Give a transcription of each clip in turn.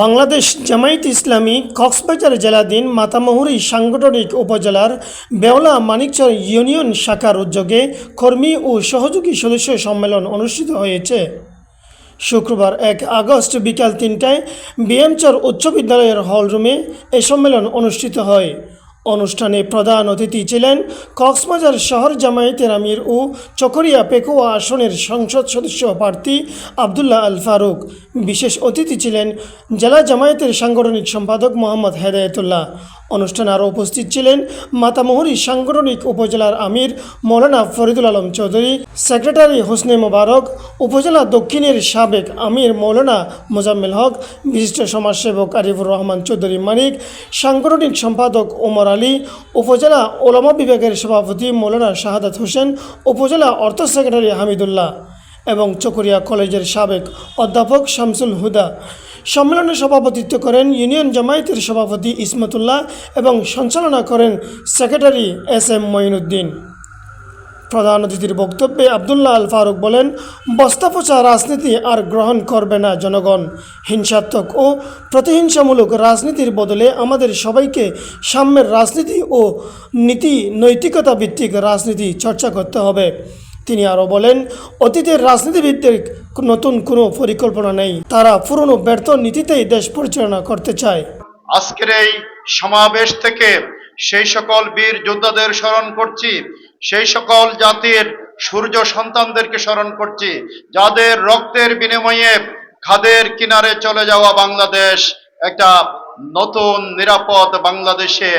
বাংলাদেশ জামায়াত ইসলামী কক্সবাজার জেলাধীন মাতামহুরি সাংগঠনিক উপজেলার বেওলা মানিকচর ইউনিয়ন শাখার উদ্যোগে কর্মী ও সহযোগী সদস্য সম্মেলন অনুষ্ঠিত হয়েছে। শুক্রবার এক আগস্ট বিকাল তিনটায় বিএমচর উচ্চ বিদ্যালয়ের হলরুমে এ সম্মেলন অনুষ্ঠিত হয়। অনুষ্ঠানে প্রধান অতিথি ছিলেন কক্সবাজার শহর জামায়াতের আমির ও চকরিয়া পেকুয়া আসনের সংসদ সদস্য প্রার্থী আবদুল্লাহ আল ফারুক। বিশেষ অতিথি ছিলেন জেলা জামায়াতের সাংগঠনিক সম্পাদক মোহাম্মদ হেদায়েতুল্লাহ। অনুষ্ঠানে আরও উপস্থিত ছিলেন মাতামহুরী সাংগঠনিক উপজেলার আমির মৌলানা ফরিদুল আলম চৌধুরী, সেক্রেটারি হোসনে মোবারক, উপজেলা দক্ষিণের সাবেক আমির মৌলানা মোজাম্মেল হক, বিশিষ্ট সমাজসেবক আরিফুর রহমান চৌধুরী মানিক, সাংগঠনিক সম্পাদক ওমর আলী, উপজেলা ওলামা বিভাগের সভাপতি মৌলানা শাহাদাত হোসেন, উপজেলা অর্থ সেক্রেটারি হামিদুল্লাহ। এবং চকরিয়া কলেজের সাবেক অধ্যাপক শামসুল হুদা। সম্মেলনে সভাপতিত্ব করেন ইউনিয়ন জামায়াতের সভাপতি ইসমতুল্লাহ এবং সঞ্চালনা করেন সেক্রেটারি এস এম মঈনুদ্দিন। প্রধান অতিথির বক্তব্যে আবদুল্লাহ আল ফারুক বলেন বস্তাপচা রাজনীতি আর গ্রহণ করবে না জনগণ। হিংসাত্মক ও প্রতিহিংসামূলক রাজনীতির বদলে আমাদের সবাইকে সাম্যের রাজনীতি ও নীতি নৈতিকতা ভিত্তিক রাজনীতি চর্চা করতে হবে। তিনি আরও বলেন, অতীতের রাজনীতিবিদদের নতুন কোনো পরিকল্পনা নেই। তারা পুরনো ব্যর্থ নীতিতেই দেশ পরিচালনা করতে চায়। আজকের এই সমাবেশ থেকে সেই সকল বীর যোদ্ধাদের স্মরণ করছি। সেই সকল জাতির সূর্য সন্তানদেরকে স্মরণ করছি। যাদের রক্তের বিনিময়ে খাদের কিনারে চলে যাওয়া বাংলাদেশ একটা নতুন নিরাপদ বাংলাদেশে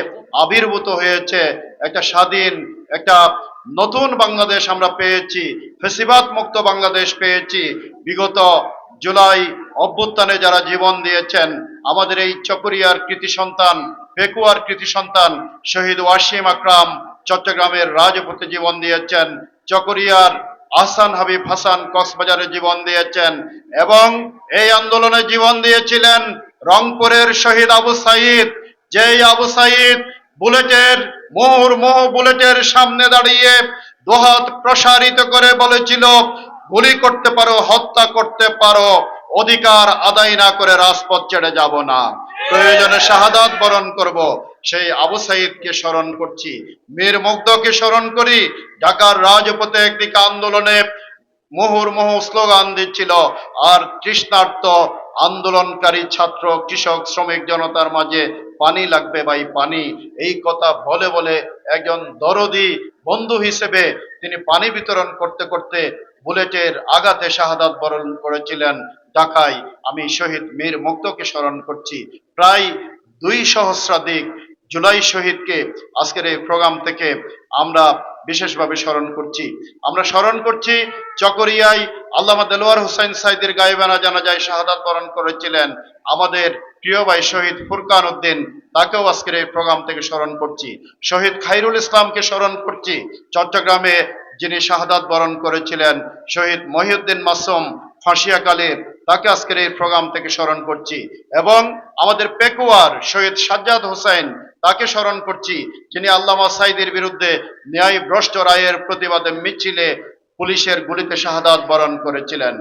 আবির্ভূত হয়েছে, একটা স্বাধীন, একটা নতুন বাংলাদেশ আমরা পেয়েছি, ফেসিবাদ মুক্ত বাংলাদেশ পেয়েছি। বিগত জুলাই অভ্যুত্থানে যারা জীবন দিয়েছেন, আমাদের এই চকরিয়ার কৃতি সন্তান, পেকুয়ার কৃতি সন্তান শহীদ ওয়াসিম আকরাম চট্টগ্রামের রাজপথে জীবন দিয়েছেন, চকরিয়ার আহসান হাবিব হাসান কক্সবাজারে জীবন দিয়েছেন এবং এই আন্দোলনে জীবন দিয়েছিলেন রংপুরের শহীদ আবু সাইদ। যেই আবু সাইদ বুলেটের মোহর মোহ বুলেটের সামনে দাঁড়িয়ে দোহাত প্রসারিত করে বলেছিল, গুলি করতে পারো, হত্যা করতে পারো, অধিকার আদায় না করে রাজপথ ছেড়ে যাব না। প্রয়োজনে শাহাদাত বরণ করব। সেই আবু সাইদকে স্মরণ করছি। মীর মুগ্ধকে স্মরণ করি। ঢাকার রাজপথে একদিকে আন্দোলনে মুহুর্মুহ স্লোগান দিচ্ছিল, আর তৃষ্ণার্ত আন্দোলনকারী ছাত্র, কৃষক, শ্রমিক জনতার মাঝে পানি লাগবে ভাই, পানি। এই কথা বলে বলে একজন দরদি বন্ধু হিসেবে তিনি পানি বিতরণ করতে করতে বুলেটের আঘাতে শাহাদাত বরণ করেছিলেন ঢাকায়। আমি শহীদ মীর মুক্তকে স্মরণ করছি। প্রায় দুই সহস্রাধিক জুলাই শহীদকে আজকের এই প্রোগ্রাম থেকে আমরা বিশেষভাবে স্মরণ করছি। আমরা স্মরণ করছি চকরিয়ায় আল্লামা দেলোয়ার হুসাইন সাইদের গায়েবানা জানা যায় শাহাদাত বরণ করেছিলেন আমাদের প্রিয় ভাই শহীদ ফুরকান উদ্দিন, তাকেও আজকের এই প্রোগ্রাম থেকে স্মরণ করছি। শহীদ খাইরুল ইসলামকে স্মরণ করছি, চট্টগ্রামে যিনি শাহাদাত বরণ করেছিলেন, শহীদ মহিউদ্দিন মাসুম ফাঁসিয়াকালের তাকে আজকের এই প্রোগ্রাম থেকে স্মরণ করছি। এবং আমাদের পেকুয়ার শহীদ সাজ্জাদ হোসেন তাকে স্মরণ করছি, যিনি আল্লামা সাইদের বিরুদ্ধে ন্যায় ভ্রষ্ট রায়ের প্রতিবাদে মিছিলে পুলিশের গুলিতে শাহাদাত বরণ করেছিলেন।